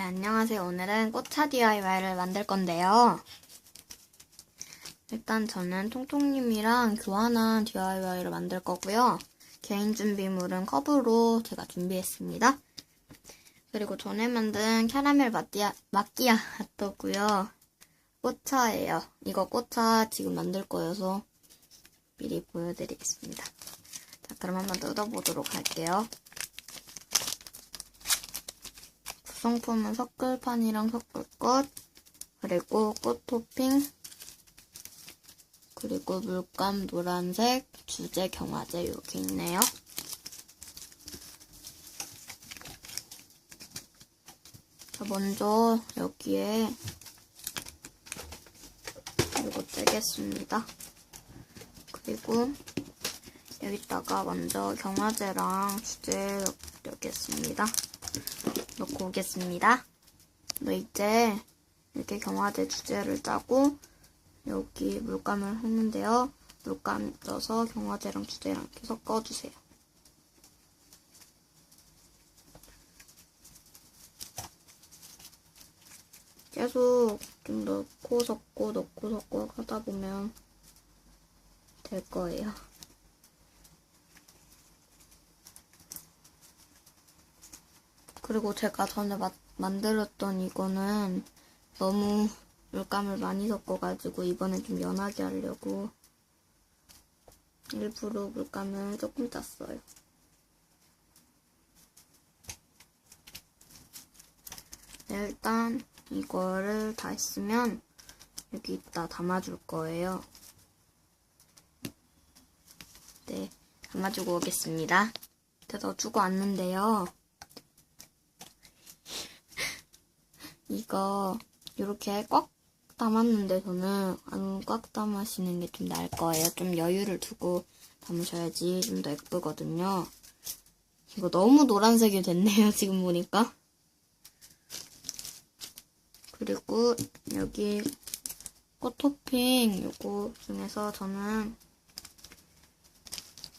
네, 안녕하세요. 오늘은 꽃차 DIY를 만들 건데요. 일단 저는 통통님이랑 교환한 DIY를 만들 거고요. 개인 준비물은 컵으로 제가 준비했습니다. 그리고 전에 만든 캐러멜 마띠아, 마끼아토고요. 꽃차예요. 이거 꽃차 지금 만들 거여서 미리 보여드리겠습니다. 자, 그럼 한번 뜯어보도록 할게요. 구성품은 섞을판이랑 섞을것, 그리고 꽃 토핑, 그리고 물감 노란색, 주제 경화제 여기 있네요. 자, 먼저 여기에 이거 떼겠습니다. 그리고 여기다가 먼저 경화제랑 주제 넣겠습니다. 넣고 오겠습니다. 네, 이제 이렇게 경화제 주제를 짜고 여기 물감을 했는데요. 물감 쪄서 경화제랑 주제랑 이렇게 섞어주세요. 계속 좀 넣고 섞고 넣고 섞고 하다 보면 될 거예요. 그리고 제가 전에 마- 만들었던 이거는 너무 물감을 많이 섞어가지고 이번엔 좀 연하게 하려고 일부러 물감을 조금 짰어요. 네, 일단 이거를 다 했으면 여기 이따 담아줄 거예요. 네, 담아주고 오겠습니다. 이제 넣어주고 왔는데요. 이거 이렇게 꽉 담았는데 저는 안 꽉 담으시는 게 좀 나을 거예요. 좀 여유를 두고 담으셔야지 좀 더 예쁘거든요. 이거 너무 노란색이 됐네요. 지금 보니까. 그리고 여기 꽃 토핑 요거 중에서 저는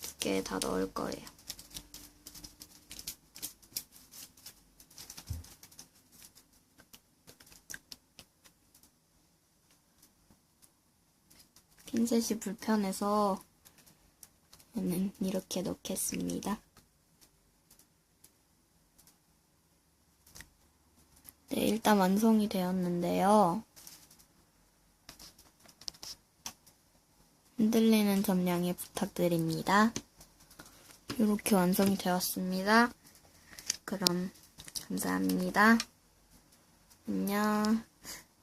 두 개 다 넣을 거예요. 핀셋이 불편해서 저는 이렇게 넣겠습니다. 네, 일단 완성이 되었는데요. 흔들리는 점 양해 부탁드립니다. 이렇게 완성이 되었습니다. 그럼 감사합니다. 안녕.